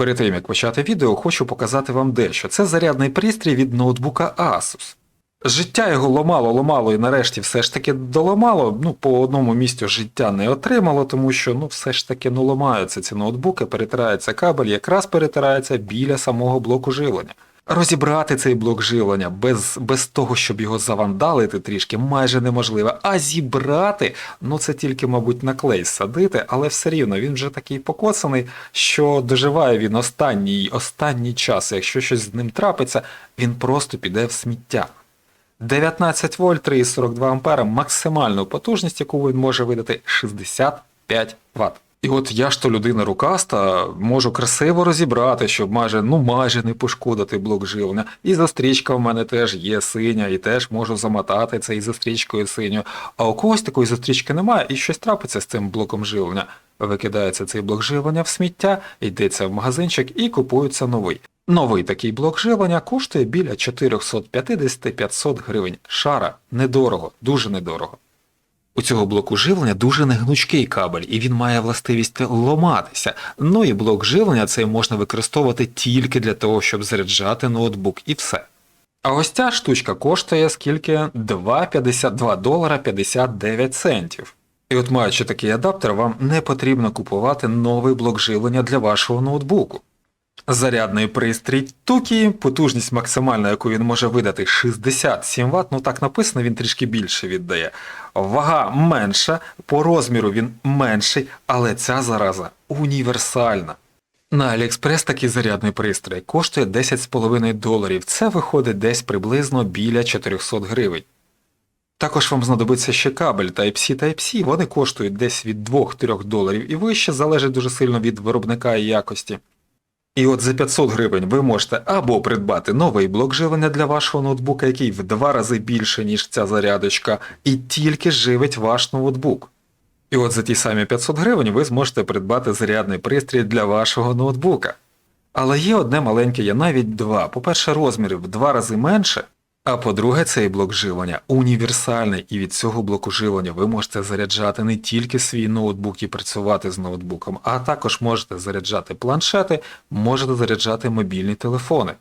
Перед тим як почати відео, хочу показати вам дещо. Це зарядний пристрій від ноутбука Asus. Життя його ломало, ломало і нарешті все ж таки доламало. Ну, по одному місцю життя не отримало, тому що ну, все ж таки ну, ламаються ці ноутбуки, перетирається кабель, якраз перетирається біля самого блоку живлення. Розібрати цей блок живлення без, без того, щоб його завандалити трішки, майже неможливо. А зібрати, ну це тільки, мабуть, на клей садити, але все рівно він вже такий покоцаний, що доживає він останній останній час. Якщо щось з ним трапиться, він просто піде в сміття. 19 вольт 3,42 ампера максимальну потужність, яку він може видати 65 Вт. І от я ж то людина рукаста, можу красиво розібрати, щоб майже ну майже не пошкодити блок живлення. І застрічка в мене теж є синя, і теж можу замотати це і застрічкою синьою. А у когось такої застрічки немає, і щось трапиться з цим блоком живлення. Викидається цей блок живлення в сміття, йдеться в магазинчик і купується новий. Новий такий блок живлення коштує біля 450-500 гривень. Шара недорого, дуже недорого. У цього блоку живлення дуже негнучкий кабель, і він має властивість ломатися. Ну і блок живлення цей можна використовувати тільки для того, щоб заряджати ноутбук, і все. А ось ця штучка коштує скільки 2,52 долара 59 центів. І от маючи такий адаптер, вам не потрібно купувати новий блок живлення для вашого ноутбуку. Зарядний пристрій Тукі, потужність максимальна, яку він може видати 67 Вт, ну так написано, він трішки більше віддає. Вага менша, по розміру він менший, але ця зараза універсальна. На AliExpress такий зарядний пристрій коштує 10,5 доларів. Це виходить десь приблизно біля 400 гривень. Також вам знадобиться ще кабель Type-C Type-C, вони коштують десь від 2-3 доларів і вище, залежить дуже сильно від виробника і якості. І от за 500 гривень ви можете або придбати новий блок живлення для вашого ноутбука, який в два рази більше, ніж ця зарядочка, і тільки живить ваш ноутбук. І от за ті самі 500 гривень ви зможете придбати зарядний пристрій для вашого ноутбука. Але є одне маленьке, є навіть два. По-перше, розмірів в два рази менше. А по-друге, цей блок живлення універсальний, і від цього блоку живлення ви можете заряджати не тільки свій ноутбук і працювати з ноутбуком, а також можете заряджати планшети, можете заряджати мобільні телефони.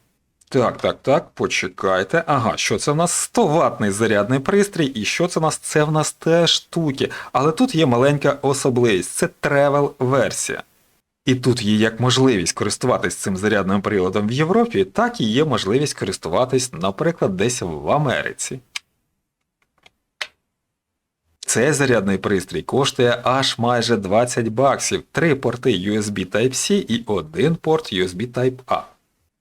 Так, так, так, почекайте. Ага, що це в нас 100 ватний зарядний пристрій, і що це в нас? Це в нас теж штуки. Але тут є маленька особливість, це тревел версія. І тут є як можливість користуватись цим зарядним приладом в Європі, так і є можливість користуватись, наприклад, десь в Америці. Цей зарядний пристрій коштує аж майже 20 баксів, три порти USB Type-C і один порт USB Type-A.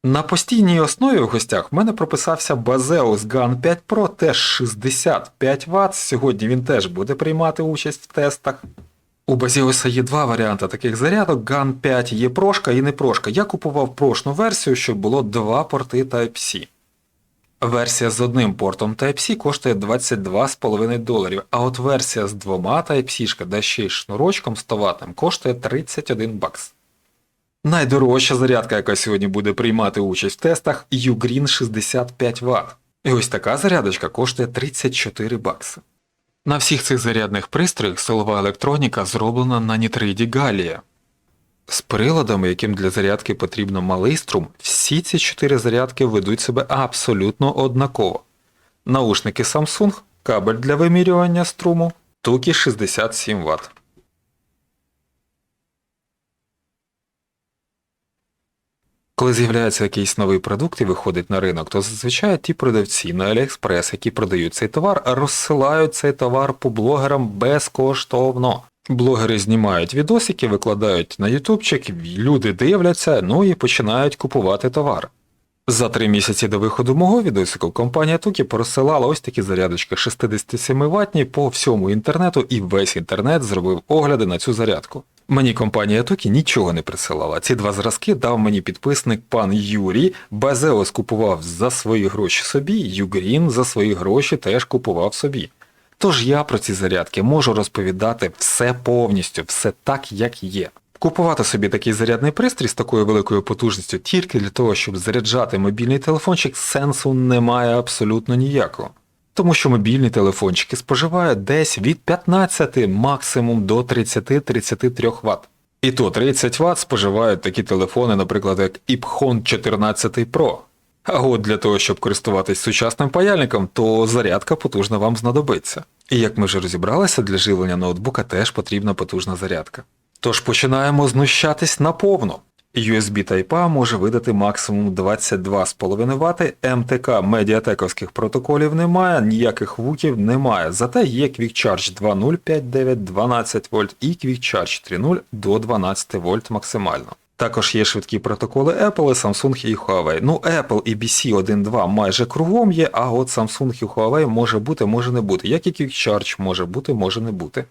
На постійній основі в гостях в мене прописався Bazeus GAN 5 Pro теж 65 Вт. Сьогодні він теж буде приймати участь в тестах. У Базіуса є два варіанти таких зарядок: GAN 5 є прошка і не прошка. Я купував прошну версію, щоб було два порти Type-C. Версія з одним портом Type-C коштує 22,5 доларів, а от версія з двома Type-C, де ще й шнурочком 100 ватним, коштує 31 бакс. Найдорожча зарядка, яка сьогодні буде приймати участь в тестах, Ugreen 65 Вт. І ось така зарядочка коштує 34 бакси. На всіх цих зарядних пристроях силова електроніка зроблена на нітриді Галія. З приладами, яким для зарядки потрібно малий струм, всі ці чотири зарядки ведуть себе абсолютно однаково. Наушники Samsung, кабель для вимірювання струму, тукі 67 Вт. Коли з'являється якийсь новий продукт і виходить на ринок, то зазвичай ті продавці на AliExpress, які продають цей товар, розсилають цей товар по блогерам безкоштовно. Блогери знімають відосики, викладають на ютубчик, люди дивляться, ну і починають купувати товар. За три місяці до виходу мого відосику компанія Тукі порозсилала ось такі зарядочки 67 ватні по всьому інтернету і весь інтернет зробив огляди на цю зарядку. Мені компанія Тукі нічого не присилала. Ці два зразки дав мені підписник пан Юрій. Базеос купував за свої гроші собі, Югрін за свої гроші теж купував собі. Тож я про ці зарядки можу розповідати все повністю, все так, як є. Купувати собі такий зарядний пристрій з такою великою потужністю тільки для того, щоб заряджати мобільний телефончик, сенсу немає абсолютно ніякого. Тому що мобільні телефончики споживають десь від 15 максимум до 30-33 Вт. І то 30 Вт споживають такі телефони, наприклад, як Ipkhon 14 Pro. А от для того, щоб користуватись сучасним паяльником, то зарядка потужна вам знадобиться. І як ми вже розібралися, для живлення ноутбука теж потрібна потужна зарядка. Тож починаємо знущатись наповно. USB Type-A може видати максимум 22,5 Вт, МТК медіатековських протоколів немає, ніяких вуків немає. Зате є Quick Charge 2.0 5.9 12 вольт і Quick Charge 3.0 до 12 вольт максимально. Також є швидкі протоколи Apple, Samsung і Huawei. Ну, Apple і BC 1.2 майже кругом є, а от Samsung і Huawei може бути, може не бути. Як і Quick Charge може бути, може не бути.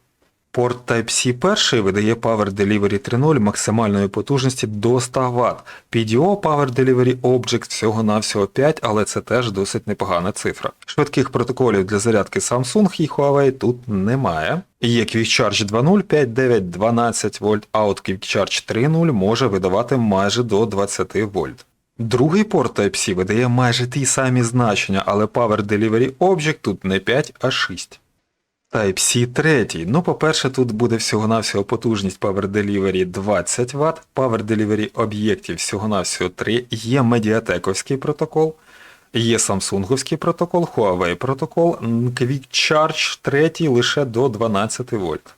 Порт Type-C перший видає Power Delivery 3.0 максимальної потужності до 100 Вт. PDO Power Delivery Object всього-навсього 5, але це теж досить непогана цифра. Швидких протоколів для зарядки Samsung і Huawei тут немає. Є Quick Charge 2.0 5.9 12 вольт, а от Quick Charge 3.0 може видавати майже до 20 вольт. Другий порт Type-C видає майже ті самі значення, але Power Delivery Object тут не 5, а 6. Type-C 3. Ну, по-перше, тут буде всього-навсього потужність Power Delivery 20 Вт, Power Delivery об'єктів всього-навсього 3, є медіатековський протокол, є самсунговський протокол, Huawei протокол, Quick Charge 3 лише до 12 вольт.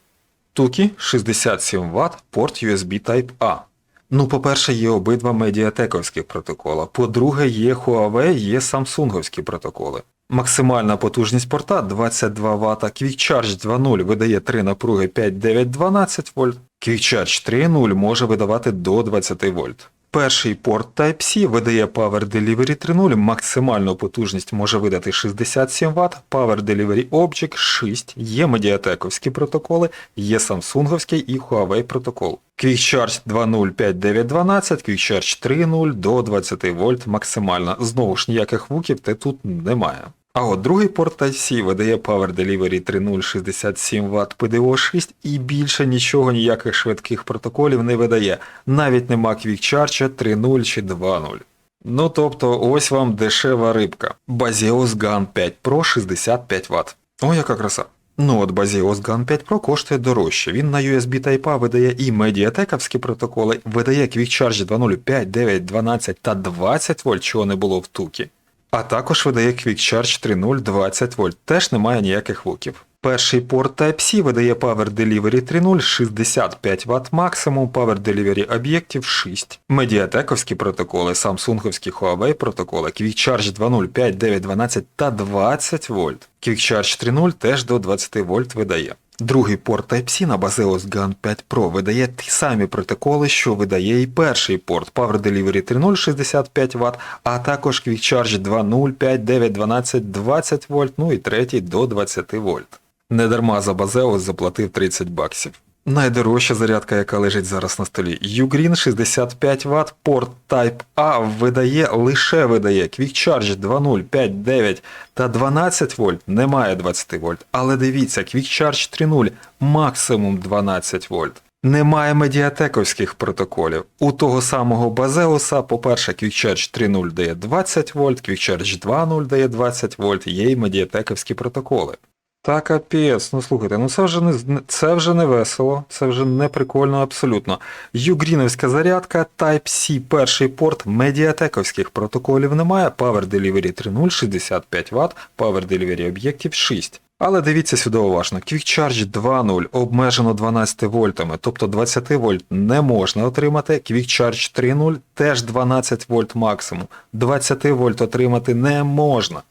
Тукі 67 Вт, порт USB Type-A. Ну, по-перше, є обидва медіатековських протокола. По-друге, є Huawei, є самсунговські протоколи. Максимальна потужність порта 22 Вт, Quick Charge 2.0 видає 3 напруги 5-9-12 вольт, Quick Charge 3.0 може видавати до 20 вольт. Перший порт Type-C видає Power Delivery 3.0, максимальну потужність може видати 67 Вт, Power Delivery Object 6, є медіатековські протоколи, є самсунговський і Huawei протокол. Quick Charge 2.0 5.9.12, Quick Charge 3.0 до 20 вольт максимально. Знову ж ніяких вуків тут немає. А от другий порт Type-C видає Power Delivery 3.0 67 Вт PDO 6 і більше нічого ніяких швидких протоколів не видає. Навіть нема Quick Charge 3.0 чи 2.0. Ну тобто ось вам дешева рибка. Baseos Gun 5 Pro 65 Вт. О, яка краса. Ну от Baseos Gun 5 Pro коштує дорожче. Він на USB Type-A видає і медіатековські протоколи, видає Quick Charge 2.0 5, 9, 12 та 20 вольт, чого не було в тукі. А також видає Quick Charge 3.0 20 вольт, теж немає ніяких вуків. Перший порт Type-C видає Power Delivery 3.0 65 Вт максимум, Power Delivery об'єктів 6. Медіатековські протоколи, самсунговські Huawei протоколи, Quick Charge 2.0 5, 9, 12 та 20 вольт. Quick Charge 3.0 теж до 20 вольт видає. Другий порт Type-C на Baseus Gun 5 Pro видає ті самі протоколи, що видає і перший порт Power Delivery 3.0 65 Вт, а також Quick Charge 2.0 5, 9, 12, 20 вольт, ну і третій до 20 вольт. Недарма за Baseus заплатив 30 баксів. Найдорожча зарядка, яка лежить зараз на столі. Ugreen 65 Вт, порт Type A видає, лише видає Quick Charge 2.0, 5, 9 та 12 вольт, немає 20 вольт. Але дивіться, Quick Charge 3.0 максимум 12 вольт. Немає медіатековських протоколів. У того самого Базеуса, по-перше, Quick Charge 3.0 дає 20 вольт, Quick Charge 2.0 дає 20 вольт, є й медіатековські протоколи. Та капець, ну слухайте, ну це вже не це вже не весело, це вже не прикольно абсолютно. Югріновська зарядка, Type-C перший порт, медіатековських протоколів немає, Power Delivery 3.0 65 Вт, Power Delivery об'єктів 6. Але дивіться сюди уважно, Quick Charge 2.0 обмежено 12 вольтами, тобто 20 вольт не можна отримати, Quick Charge 3.0 теж 12 вольт максимум, 20 вольт отримати не можна.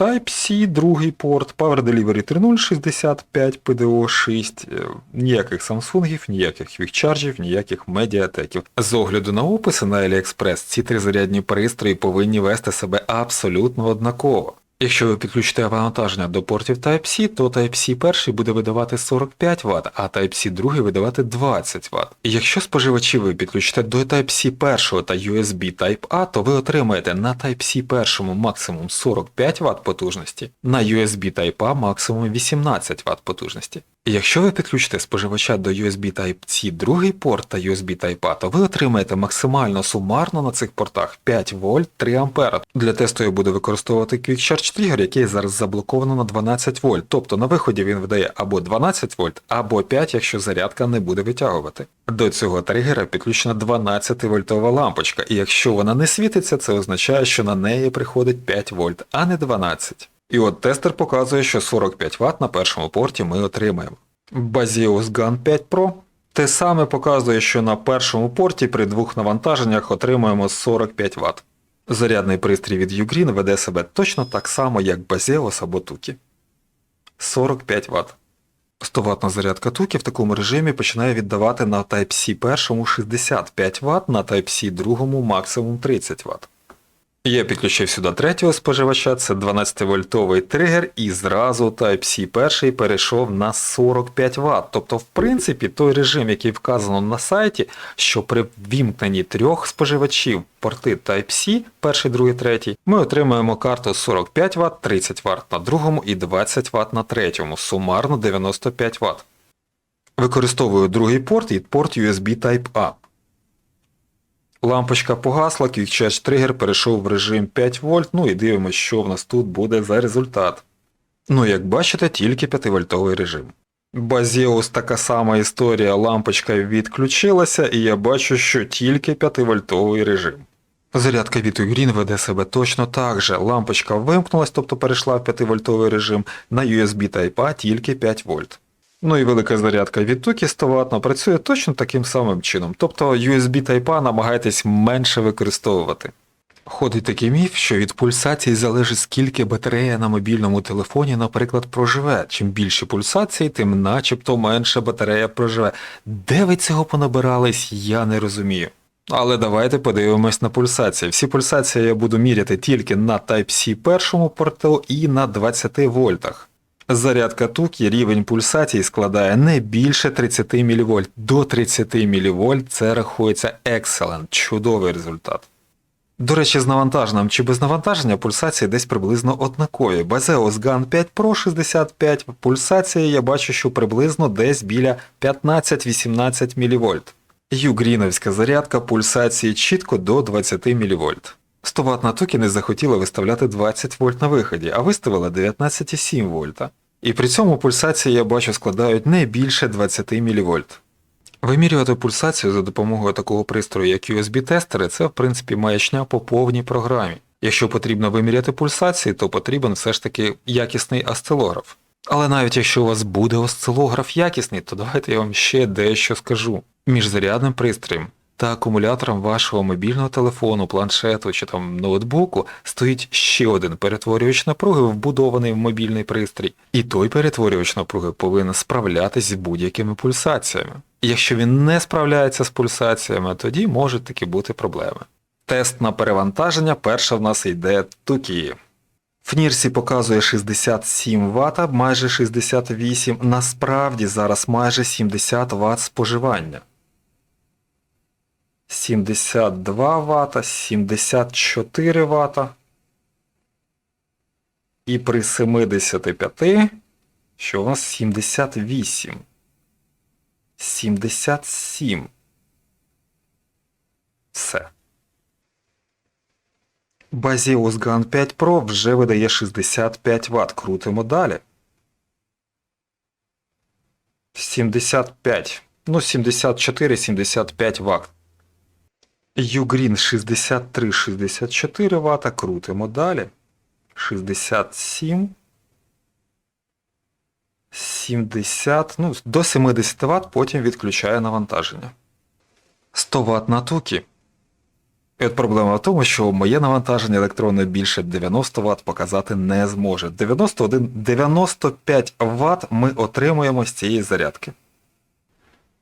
Type-C, другий порт, Power Delivery 3.0 65, PDO 6, е, ніяких Samsung, ніяких Quick ніяких медіатеків. З огляду на описи на AliExpress, ці три зарядні пристрої повинні вести себе абсолютно однаково. Якщо ви підключите навантаження до портів Type-C, то Type-C перший буде видавати 45 Вт, а Type-C другий видавати 20 Вт. Якщо споживачі ви підключите до Type-C першого та USB Type-A, то ви отримаєте на Type-C першому максимум 45 Вт потужності, на USB Type-A максимум 18 Вт потужності. Якщо ви підключите споживача до USB Type-C другий порт та USB Type-A, то ви отримаєте максимально сумарно на цих портах 5 вольт 3 ампера. Для тесту я буду використовувати Quick Charge Trigger, який зараз заблоковано на 12 вольт. Тобто на виході він видає або 12 вольт, або 5, якщо зарядка не буде витягувати. До цього тригера підключена 12 вольтова лампочка, і якщо вона не світиться, це означає, що на неї приходить 5 вольт, а не 12. І от тестер показує, що 45 Вт на першому порті ми отримаємо. Baseus Gun 5 Pro те саме показує, що на першому порті при двох навантаженнях отримуємо 45 Вт. Зарядний пристрій від Ugreen веде себе точно так само, як Baseus або Tuki. 45 Вт. 100 ватна зарядка Туки в такому режимі починає віддавати на Type-C першому 65 Вт, на Type-C другому максимум 30 Вт. Я підключив сюди третього споживача, це 12-вольтовий тригер, і зразу Type-C перший перейшов на 45 Вт. Тобто, в принципі, той режим, який вказано на сайті, що при вімкненні трьох споживачів порти Type-C, перший, другий, третій, ми отримаємо карту 45 Вт, 30 Вт на другому і 20 Вт на третьому, сумарно 95 Вт. Використовую другий порт і порт USB Type-A. Лампочка погасла, Charge Trigger перейшов в режим 5 вольт, ну і дивимося, що в нас тут буде за результат. Ну, як бачите, тільки 5-вольтовий режим. Базіус така сама історія, лампочка відключилася, і я бачу, що тільки 5-вольтовий режим. Зарядка від Ugreen веде себе точно так же. Лампочка вимкнулась, тобто перейшла в 5-вольтовий режим, на USB Type-A тільки 5 вольт. Ну і велика зарядка від Туки 100 ватна працює точно таким самим чином. Тобто USB Type-A намагайтесь менше використовувати. Ходить такий міф, що від пульсації залежить скільки батарея на мобільному телефоні, наприклад, проживе. Чим більше пульсації, тим начебто менше батарея проживе. Де ви цього понабирались, я не розумію. Але давайте подивимось на пульсації. Всі пульсації я буду міряти тільки на Type-C першому порту і на 20 вольтах. Зарядка туки рівень пульсацій складає не більше 30 мВ. До 30 мВ це рахується excellent, чудовий результат. До речі, з навантаженням чи без навантаження пульсації десь приблизно однакові. Baseus Gun 5 Pro 65 пульсації я бачу, що приблизно десь біля 15-18 мВ. Югріновська зарядка пульсації чітко до 20 мВ. 100 Вт на токі не захотіла виставляти 20 вольт на виході, а виставила 19,7 вольта. І при цьому пульсації я бачу складають не більше 20 мВ. Вимірювати пульсацію за допомогою такого пристрою, як USB-тестери, це в принципі маячня по повній програмі. Якщо потрібно виміряти пульсації, то потрібен все ж таки якісний осцилограф. Але навіть якщо у вас буде осцилограф якісний, то давайте я вам ще дещо скажу. Між зарядним пристроєм та акумулятором вашого мобільного телефону, планшету чи там ноутбуку стоїть ще один перетворювач напруги, вбудований в мобільний пристрій. І той перетворювач напруги повинен справлятися з будь-якими пульсаціями. Якщо він не справляється з пульсаціями, тоді можуть таки бути проблеми. Тест на перевантаження перша в нас йде Тукі. В Нірсі показує 67 Вт, майже 68, насправді зараз майже 70 Вт споживання. 72 Вт, 74 Вт. І при 75, що у нас 78. 77. Все. Baseus Gun 5 Pro вже видає 65 Вт. Крутимо далі. 75. Ну, 74-75 Вт. Ugreen 63-64 Вт. Крутимо далі. 67. 70, ну, до 70 Вт, потім відключає навантаження. 100 Вт на тукі. І от проблема в тому, що моє навантаження електронне більше 90 Вт показати не зможе. 91-95 Вт ми отримуємо з цієї зарядки.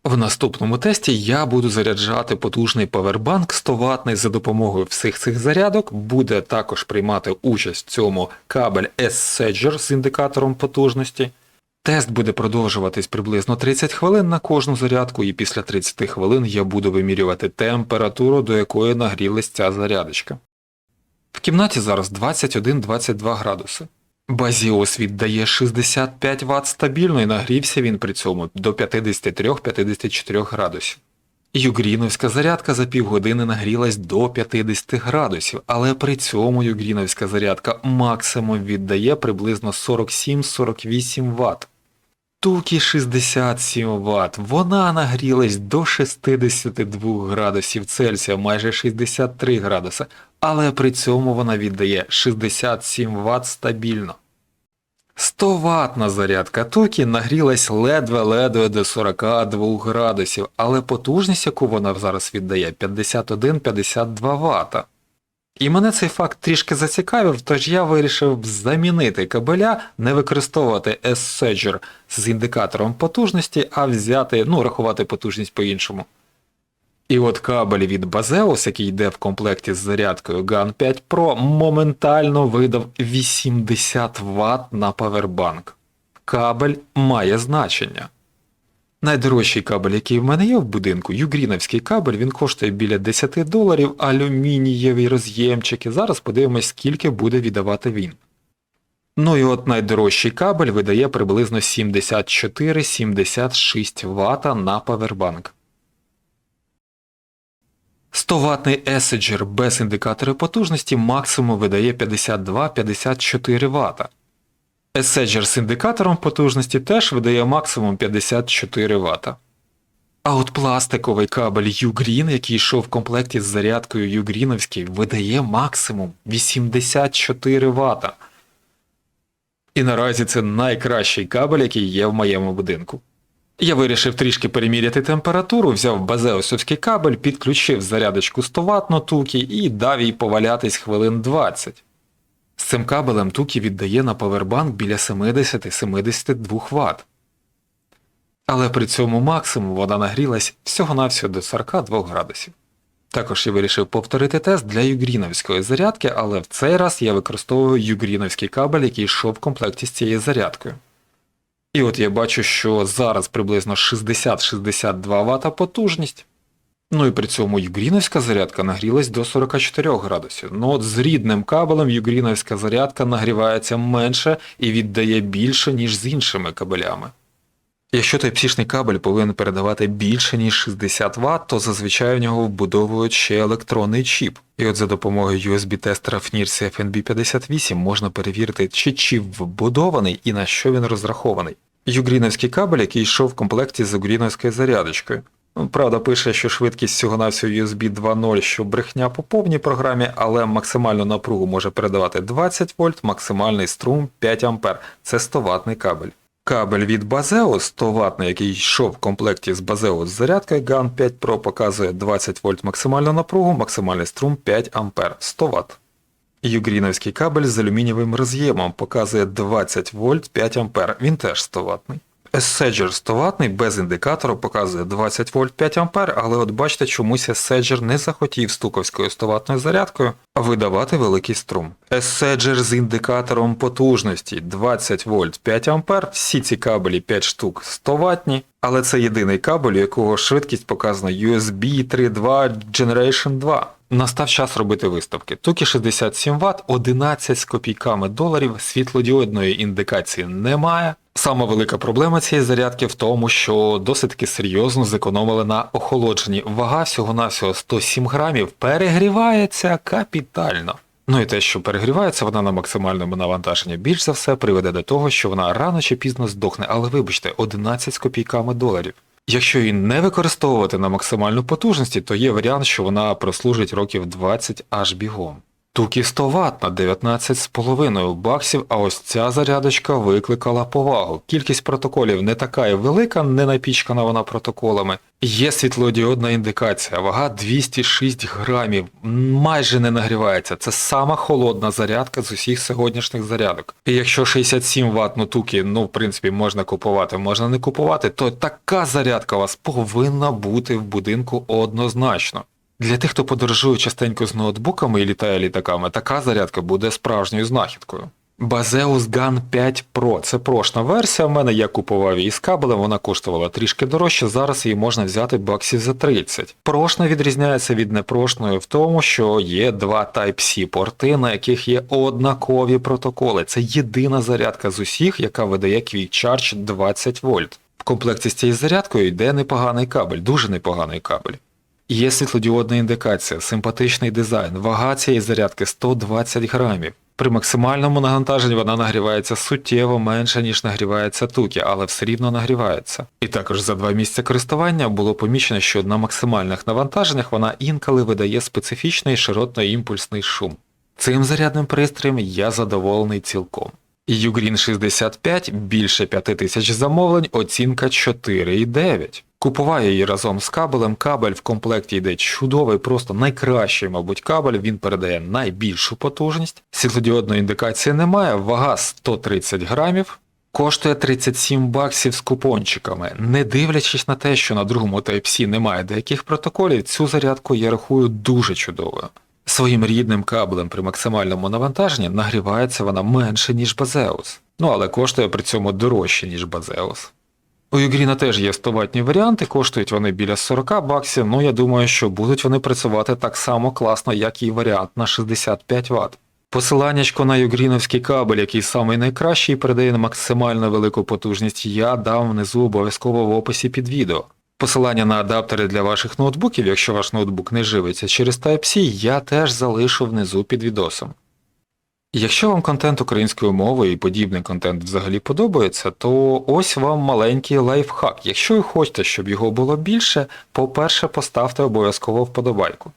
В наступному тесті я буду заряджати потужний павербанк 100 ватний за допомогою всіх цих зарядок. Буде також приймати участь в цьому кабель S-Sedger з індикатором потужності. Тест буде продовжуватись приблизно 30 хвилин на кожну зарядку, і після 30 хвилин я буду вимірювати температуру, до якої нагрілась ця зарядочка. В кімнаті зараз 21-22 градуси. Базіос віддає 65 Вт стабільно і нагрівся він при цьому до 53-54 градусів. Югріновська зарядка за півгодини нагрілась до 50 градусів, але при цьому югріновська зарядка максимум віддає приблизно 47-48 Вт. Тукі 67 Вт, вона нагрілась до 62 градусів Цельсія, майже 63 градуси, але при цьому вона віддає 67 Вт стабільно. 100 ватна зарядка Токі нагрілась ледве-ледве до 42 градусів, але потужність, яку вона зараз віддає, 51-52 Вт. І мене цей факт трішки зацікавив, тож я вирішив замінити кабеля, не використовувати S-Sedger з індикатором потужності, а взяти, ну, рахувати потужність по-іншому. І от кабель від Bazeus, який йде в комплекті з зарядкою GAN 5 Pro, моментально видав 80 Вт на павербанк. Кабель має значення. Найдорожчий кабель, який в мене є в будинку, югріновський кабель, він коштує біля 10 доларів, алюмінієві роз'ємчики. Зараз подивимось, скільки буде віддавати він. Ну і от найдорожчий кабель видає приблизно 74-76 Вт на павербанк. 100 ватний Essenger без індикатора потужності максимум видає 52-54 Вт. Essenger з індикатором потужності теж видає максимум 54 Вт. А от пластиковий кабель Ugreen, який йшов в комплекті з зарядкою Ugreenовський, видає максимум 84 Вт. І наразі це найкращий кабель, який є в моєму будинку. Я вирішив трішки переміряти температуру, взяв базеусовський кабель, підключив зарядочку 100 Вт на тукі і дав їй повалятись хвилин 20. З цим кабелем тукі віддає на павербанк біля 70-72 Вт. Але при цьому максимум вода нагрілась всього-навсього до 42 градусів. Також я вирішив повторити тест для югріновської зарядки, але в цей раз я використовую югріновський кабель, який йшов в комплекті з цією зарядкою. І от я бачу, що зараз приблизно 60-62 Вт потужність. Ну і при цьому югріновська зарядка нагрілась до 44 градусів. Ну от з рідним кабелем югріновська зарядка нагрівається менше і віддає більше, ніж з іншими кабелями. Якщо той псішний кабель повинен передавати більше, ніж 60 Вт, то зазвичай в нього вбудовують ще електронний чіп. І от за допомогою USB-тестера FNIRS FNB58 можна перевірити, чи чіп вбудований і на що він розрахований. Югріновський кабель, який йшов в комплекті з югріновською зарядочкою. Ну, Правда, пише, що швидкість всього-навсього USB 2.0, що брехня по повній програмі, але максимальну напругу може передавати 20 вольт, максимальний струм 5 А. Це 100 ватний кабель. Кабель від Базео 100 ватний, який йшов в комплекті з Bazeo з зарядкою GAN 5 Pro, показує 20 вольт максимальну напругу, максимальний струм 5 А 100 Вт. Югріновський кабель з алюмінієвим роз'ємом показує 20 вольт 5 А, він теж 100 ватний. Essedger 100 ватний без індикатору показує 20 вольт 5 А, але от бачите, чомусь Essedger не захотів стуковською 100 ватною зарядкою видавати великий струм. Essedger з індикатором потужності 20 вольт 5 А, всі ці кабелі 5 штук 100 ватні, але це єдиний кабель, у якого швидкість показана USB 3.2 Generation 2. Настав час робити виставки. Тукі 67 Вт, 11 з копійками доларів, світлодіодної індикації немає. Сама велика проблема цієї зарядки в тому, що досить таки серйозно зекономили на охолодженні. Вага всього-навсього 107 грамів перегрівається капітально. Ну і те, що перегрівається вона на максимальному навантаженні, більш за все приведе до того, що вона рано чи пізно здохне, але вибачте, 11 з копійками доларів. Якщо її не використовувати на максимальну потужності, то є варіант, що вона прослужить років 20 аж бігом. Тукі 100 Вт на 19,5 баксів, а ось ця зарядочка викликала повагу. Кількість протоколів не така і велика, не напічкана вона протоколами. Є світлодіодна індикація, вага 206 грамів, майже не нагрівається. Це сама холодна зарядка з усіх сьогоднішніх зарядок. І якщо 67 Вт ну туки, ну в принципі можна купувати, можна не купувати, то така зарядка у вас повинна бути в будинку однозначно. Для тих, хто подорожує частенько з ноутбуками і літає літаками, така зарядка буде справжньою знахідкою. Baseus Gun 5 Pro. Це прошна версія. В мене я купував її з кабелем, вона коштувала трішки дорожче. Зараз її можна взяти баксів за 30. Прошна відрізняється від непрошної в тому, що є два Type-C порти, на яких є однакові протоколи. Це єдина зарядка з усіх, яка видає Quick Charge 20 вольт. В комплекті з цією зарядкою йде непоганий кабель, дуже непоганий кабель. Є світлодіодна індикація, симпатичний дизайн, вага цієї зарядки 120 грамів. При максимальному навантаженні вона нагрівається суттєво менше, ніж нагрівається тукі, але все рівно нагрівається. І також за два місяці користування було помічено, що на максимальних навантаженнях вона інколи видає специфічний широтно-імпульсний шум. Цим зарядним пристроєм я задоволений цілком. Ugreen 65 більше 5000 замовлень, оцінка 4,9. Купуваю її разом з кабелем. Кабель в комплекті йде чудовий, просто найкращий, мабуть, кабель. Він передає найбільшу потужність. Світлодіодної індикації немає, вага 130 грамів. Коштує 37 баксів з купончиками. Не дивлячись на те, що на другому Type-C немає деяких протоколів, цю зарядку я рахую дуже чудовою. Своїм рідним кабелем при максимальному навантаженні нагрівається вона менше, ніж Базеус. Ну але коштує при цьому дорожче, ніж Базеус. У Югріна теж є 100 ватні варіанти, коштують вони біля 40 баксів, ну я думаю, що будуть вони працювати так само класно, як і варіант на 65 Вт. Посиланнячко на югріновський кабель, який самий найкращий передає максимально велику потужність, я дам внизу обов'язково в описі під відео. Посилання на адаптери для ваших ноутбуків, якщо ваш ноутбук не живиться через Type-C, я теж залишу внизу під відосом. Якщо вам контент українською мовою і подібний контент взагалі подобається, то ось вам маленький лайфхак. Якщо ви хочете, щоб його було більше, по-перше, поставте обов'язково вподобайку.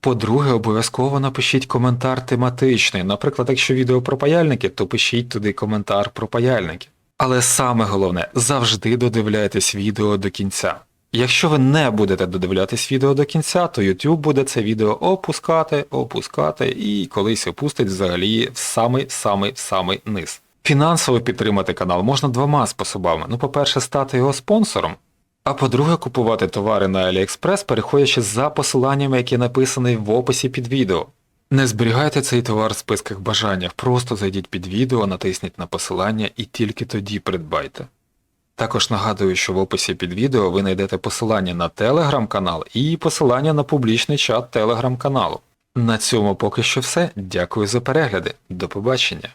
По-друге, обов'язково напишіть коментар тематичний. Наприклад, якщо відео про паяльники, то пишіть туди коментар про паяльники. Але саме головне, завжди додивляйтесь відео до кінця. Якщо ви не будете додивлятись відео до кінця, то YouTube буде це відео опускати, опускати і колись опустить взагалі в самий-самий самий низ. Фінансово підтримати канал можна двома способами. Ну, по-перше, стати його спонсором, а по-друге, купувати товари на AliExpress, переходячи за посиланнями, які написані в описі під відео. Не зберігайте цей товар в списках бажаннях, просто зайдіть під відео, натисніть на посилання і тільки тоді придбайте. Також нагадую, що в описі під відео ви знайдете посилання на телеграм-канал і посилання на публічний чат телеграм-каналу. На цьому поки що все. Дякую за перегляди. До побачення.